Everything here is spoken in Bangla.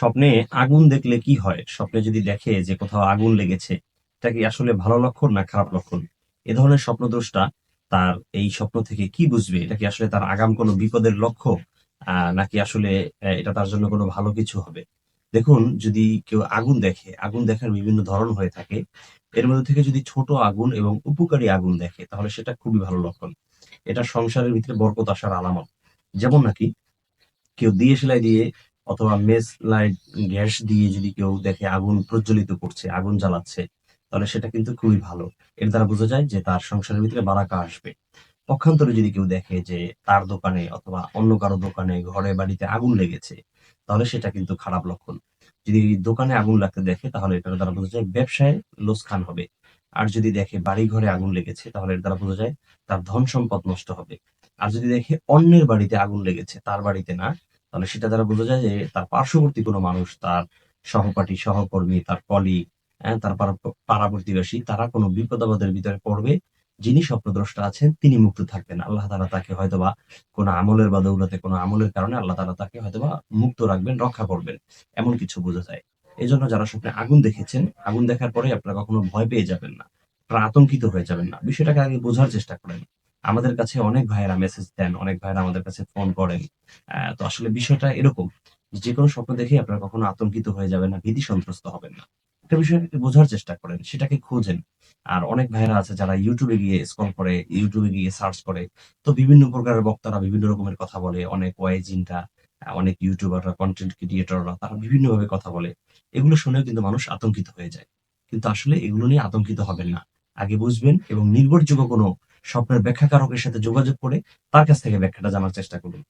স্বপ্নে আগুন দেখলে কি হয়? স্বপ্নে যদি দেখে যে কোথাও আগুন লেগেছে, এটা কি আসলে ভালো লক্ষণ না খারাপ লক্ষণ? এ ধরনের স্বপ্নদ্রষ্টা তার এই স্বপ্ন থেকে কি বুঝবে? এটা কি আসলে তার আগাম কোনো বিপদের লক্ষ্য? নাকি আসলে এটা তার জন্য কোনো ভালো কিছু হবে? দেখুন যদি কেউ আগুন দেখে, আগুন দেখার বিভিন্ন ধরন হয়ে থাকে। এর মধ্যে থেকে যদি ছোট আগুন এবং উপকারী আগুন দেখে তাহলে সেটা খুবই ভালো লক্ষণ। এটা সংসারের ভিতরে বরকত আসার আলামত। যেমন নাকি কেউ দিয়ে সেলাই দিয়ে অথবা মেস লাইট গ্যাস দিয়ে যদি কেউ দেখে আগুন প্রজ্বলিত করছে, আগুন জ্বালাচ্ছে, তাহলে সেটা কিন্তু খুবই ভালো। এর দ্বারা বোঝা যায় যে তার সংসারের ভিতরে বারাকা আসবে। পক্ষান্তরে যদি কেউ দেখে যে তার দোকানে অথবা অন্য কারও দোকানে, ঘরে বাড়িতে আগুন লেগেছে, তাহলে সেটা কিন্তু খারাপ লক্ষণ। যদি দোকানে আগুন লাগতে দেখে তাহলে এটার দ্বারা বোঝা যায় ব্যবসায় লোকসান হবে। আর যদি দেখে বাড়ি ঘরে আগুন লেগেছে তাহলে এর দ্বারা বোঝা যায় তার ধন সম্পদ নষ্ট হবে। আর যদি দেখে অন্যের বাড়িতে আগুন লেগেছে, তার বাড়িতে না, তাহলে সেটা দ্বারা বোঝা যায় যে তার পার্শ্ববর্তী কোনো মানুষ, তার সহপাঠী, সহকর্মী, তার কলিগ, হ্যাঁ? তার পাড়া প্রতিবেশী তারা কোনো বিপদ-আপদের ভিতরে পড়বে। যিনি স্বপ্নদ্রষ্টা আছেন তিনি মুক্ত থাকবেন। আল্লাহ তাআলা তাকে হয়তোবা কোনো আমলের বা দৌলতে কোনো আমলের কারণে আল্লাহ তাআলা তাকে হয়তোবা মুক্ত রাখবেন, রক্ষা করবেন। এমন কিছু বোঝা যায়। এই জন্য যারা স্বপ্নে আগুন দেখেছেন, আগুন দেখার পরে আপনারা কখনো ভয় পেয়ে যাবেন না। আপনারা আতঙ্কিত হয়ে যাবেন না। বিষয়টাকে আগে বোঝার চেষ্টা করেন। আমাদের কাছে অনেক ভাইয়েরা মেসেজ দেন, অনেক ভাইয়েরা আমাদের কাছে ফোন করেন। তো আসলে বিষয়টা এরকম। যেকোনো স্বপ্ন দেখে আপনারা কখনো আতঙ্কিত হয়ে যাবেন না, ভীতি সন্ত্রস্ত হবেন না। একটা বিষয়কে বোঝার চেষ্টা করেন, সেটাকে খোঁজেন। আর অনেক ভাইরা আছে যারা ইউটিউবে গিয়ে স্ক্রল করে, এ গিয়ে সার্চ করে। তো বিভিন্ন প্রকারের বক্তারা বিভিন্ন রকমের কথা বলে। অনেক ওয়াইজিনরা, আ অনেক ইউটিউবাররা, কনটেন্ট ক্রিয়েটররা তারা বিভিন্নভাবে কথা বলে। এগুলো শুনেও কিন্তু মানুষ আতঙ্কিত হয়ে যায়। কিন্তু আসলে এগুলো নিয়ে আতঙ্কিত হবেন না। আগে বুঝবেন এবং নির্ভরযোগ্য কোনো স্বপ্নের ব্যাখ্যাকারকের সাথে যোগাযোগ করে তার কাছ থেকে ব্যাখ্যাটা জানার চেষ্টা করুন।